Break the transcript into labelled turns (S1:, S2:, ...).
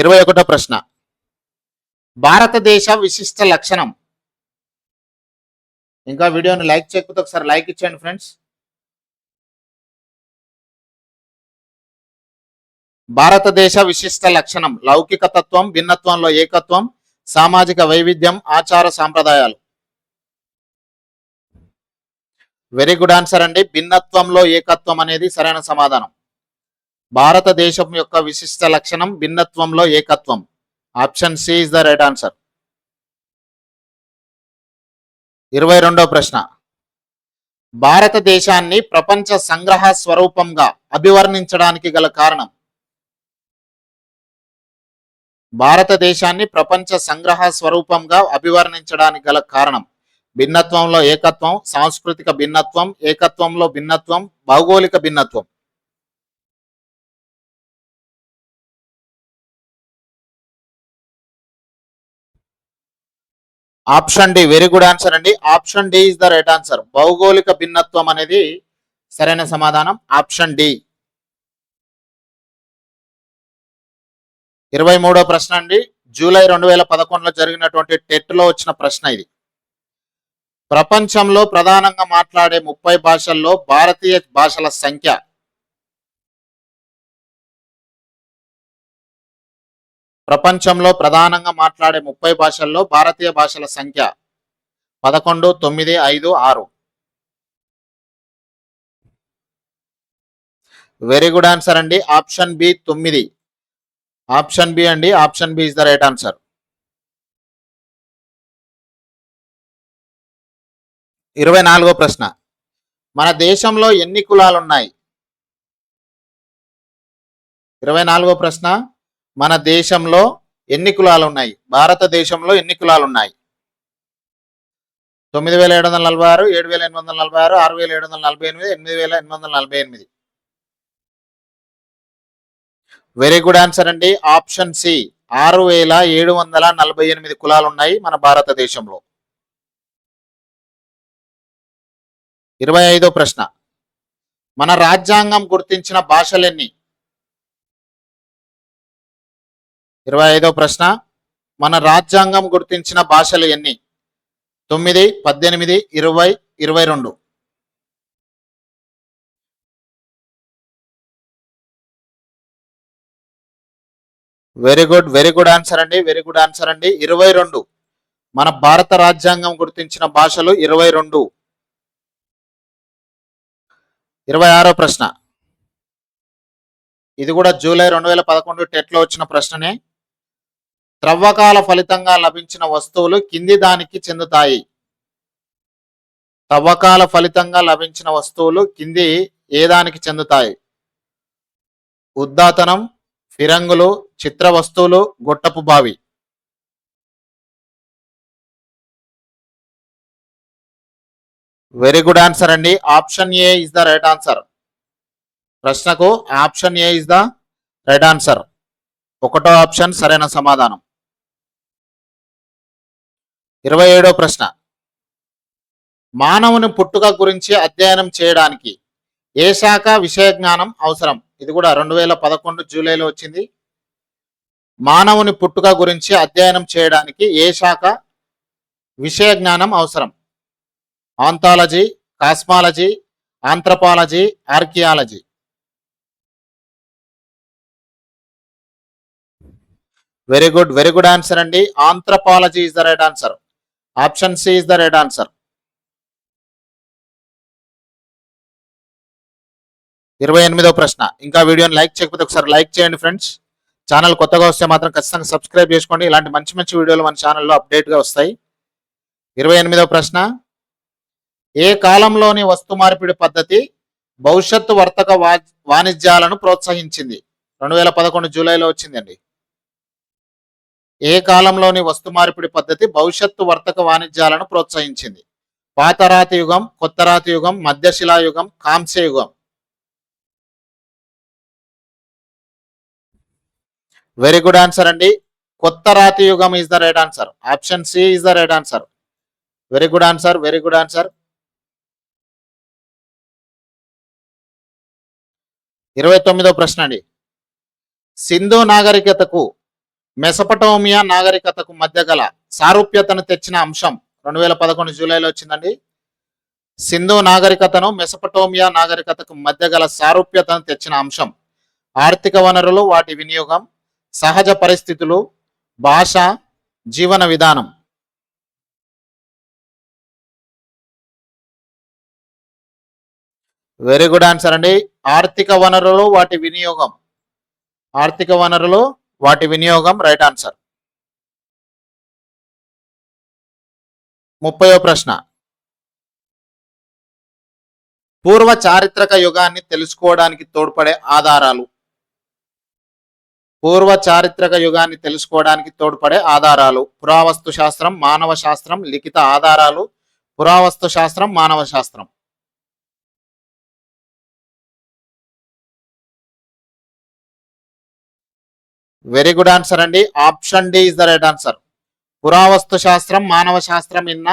S1: ఇరవై ఒకటో ప్రశ్న. భారతదేశ విశిష్ట లక్షణం. ఇంకా వీడియోని లైక్ చేయకపోతే ఒకసారి లైక్ ఇచ్చేయండి ఫ్రెండ్స్. భారతదేశ విశిష్ట లక్షణం. లౌకిక తత్వం భిన్నత్వంలో ఏకత్వం సామాజిక వైవిధ్యం ఆచార సాంప్రదాయాలు. వెరీ గుడ్ ఆన్సర్ అండి. భిన్నత్వంలో ఏకత్వం అనేది సరైన సమాధానం. భారతదేశం యొక్క విశిష్ట లక్షణం భిన్నత్వంలో ఏకత్వం. Option C is the right answer. ఇరవై రెండో ప్రశ్న. భారతదేశాన్ని ప్రపంచ సంగ్రహ స్వరూపంగా అభివర్ణించడానికి గల కారణం. భారతదేశాన్ని ప్రపంచ సంగ్రహ స్వరూపంగా అభివర్ణించడానికి గల కారణం. భిన్నత్వంలో ఏకత్వం సాంస్కృతిక భిన్నత్వం ఏకత్వంలో భిన్నత్వం భౌగోళిక భిన్నత్వం. Option D very good answer అండి. Option D is the right answer. భౌగోళిక భిన్నత్వం అనేది సరైన సమాధానం. Option D. ఇరవై మూడో ప్రశ్న అండి. జూలై రెండు వేల పదకొండులో జరిగినటువంటి టెట్లో వచ్చిన ప్రశ్న ఇది. ప్రపంచంలో ప్రధానంగా మాట్లాడే ముప్పై భాషల్లో భారతీయ భాషల సంఖ్య ప్రపంచంలో ప్రధానంగా మాట్లాడే ముప్పై భాషల్లో భారతీయ భాషల సంఖ్య పదకొండు తొమ్మిది ఐదు ఆరు. వెరీ గుడ్ ఆన్సర్ అండి. ఆప్షన్ బి తొమ్మిది. ఆప్షన్ బి అండి. Option B is the right answer ఇరవై నాలుగో ప్రశ్న. మన దేశంలో ఎన్ని కులాలు ఉన్నాయి ఇరవై నాలుగో ప్రశ్న. మన దేశంలో ఎన్ని కులాలు ఉన్నాయి భారతదేశంలో ఎన్ని కులాలు ఉన్నాయి తొమ్మిది వేల ఏడు వందల నలభై ఆరు ఏడు వేల ఎనిమిది వందల నలభై ఆరు ఆరు వేల ఏడు వందల నలభై ఎనిమిది ఎనిమిది వేల ఎనిమిది వందల నలభై ఎనిమిది. వెరీ గుడ్ ఆన్సర్ అండి. ఆప్షన్ సి ఆరు వేల ఏడు వందల నలభై ఎనిమిది కులాలు ఉన్నాయి మన భారతదేశంలో. ఇరవై ఐదో ప్రశ్న. మన రాజ్యాంగం గుర్తించిన భాషలెన్ని? ఇరవై ఐదో ప్రశ్న. మన రాజ్యాంగం గుర్తించిన భాషలు ఎన్ని? తొమ్మిది పద్దెనిమిది ఇరవై ఇరవై రెండు. Very good very good answer అండి వెరీ గుడ్ ఆన్సర్ అండి. ఇరవై రెండు. మన భారత రాజ్యాంగం గుర్తించిన భాషలు ఇరవై రెండు. ఇరవై ఆరో ప్రశ్న. ఇది కూడా జూలై రెండు వేల పదకొండు టెట్లో వచ్చిన ప్రశ్ననే. త్రవ్వకాల ఫలితంగా లభించిన వస్తువులు కింది దానికి చెందుతాయి. తవ్వకాల ఫలితంగా లభించిన వస్తువులు కింది ఏ దానికి చెందుతాయి? ఉద్దాతనం ఫిరంగులు చిత్ర వస్తువులు గొట్టపు బావి. వెరీ గుడ్ ఆన్సర్ అండి. Option A is the right answer. ప్రశ్నకు option A is the right answer. ఒకటో ఆప్షన్ సరైన సమాధానం. ఇరవై ఏడో ప్రశ్న. మానవుని పుట్టుక గురించి అధ్యయనం చేయడానికి ఏ శాఖ విషయ జ్ఞానం అవసరం? ఇది కూడా రెండు వేల పదకొండు జూలైలో వచ్చింది. మానవుని పుట్టుక గురించి అధ్యయనం చేయడానికి ఏ శాఖ విషయ జ్ఞానం అవసరం? Anthology cosmology anthropology archaeology. Very good very good answer అండి. Anthropology is the right answer. Option C is the right answer. ఇరవై ఎనిమిదో ప్రశ్న. ఇంకా వీడియోని లైక్ చేయకపోతే ఒకసారి లైక్ చేయండి ఫ్రెండ్స్. ఛానల్ కొత్తగా వస్తే మాత్రం ఖచ్చితంగా సబ్స్క్రైబ్ చేసుకోండి. ఇలాంటి మంచి మంచి వీడియోలు మన ఛానల్లో అప్డేట్గా వస్తాయి. ఇరవై ఎనిమిదో ప్రశ్న. ఏ కాలంలోని వస్తు మార్పిడి పద్ధతి భవిష్యత్తు వర్తక వాణిజ్యాలను ప్రోత్సహించింది? రెండు వేల పదకొండు జూలైలో వచ్చిందండి. ఏ కాలంలోని వస్తు మార్పిడి పద్ధతి భవిష్యత్తు వర్తక వాణిజ్యాలను ప్రోత్సహించింది? పాతరాతి యుగం కొత్త రాతి యుగం మధ్యశిలాయుగం యుగం కాంస్య యుగం. వెరీ గుడ్ ఆన్సర్ అండి. కొత్త రాతి యుగం is the right answer option C is the right answer very good answer very good answer ఇరవై తొమ్మిదో ప్రశ్న అండి. సింధు నాగరికతకు మెసపటోమియా నాగరికతకు మధ్య గల సారూప్యతను తెచ్చిన అంశం రెండు వేల పదకొండు జూలైలో వచ్చిందండి. సింధు నాగరికతను మెసపటోమియా నాగరికతకు మధ్య గల సారూప్యతను తెచ్చిన అంశం ఆర్థిక వనరులు వాటి వినియోగం సహజ పరిస్థితులు భాష జీవన విధానం. వెరీ గుడ్ ఆన్సర్ అండి. ఆర్థిక వనరులు వాటి వినియోగం. ఆర్థిక వనరులు వాటి వినియోగం రైట్ ఆన్సర్. ముప్పయో ప్రశ్న. పూర్వ చారిత్రక యుగాన్ని తెలుసుకోవడానికి తోడ్పడే ఆధారాలు. పూర్వ చారిత్రక యుగాన్ని తెలుసుకోవడానికి తోడ్పడే ఆధారాలు. పురావస్తు శాస్త్రం మానవ శాస్త్రం లిఖిత ఆధారాలు. పురావస్తు శాస్త్రం మానవ శాస్త్రం. వెరీ గుడ్ ఆన్సర్ అండి. Option D is the right answer పురావస్తు శాస్త్రం మానవ శాస్త్రం ఇన్న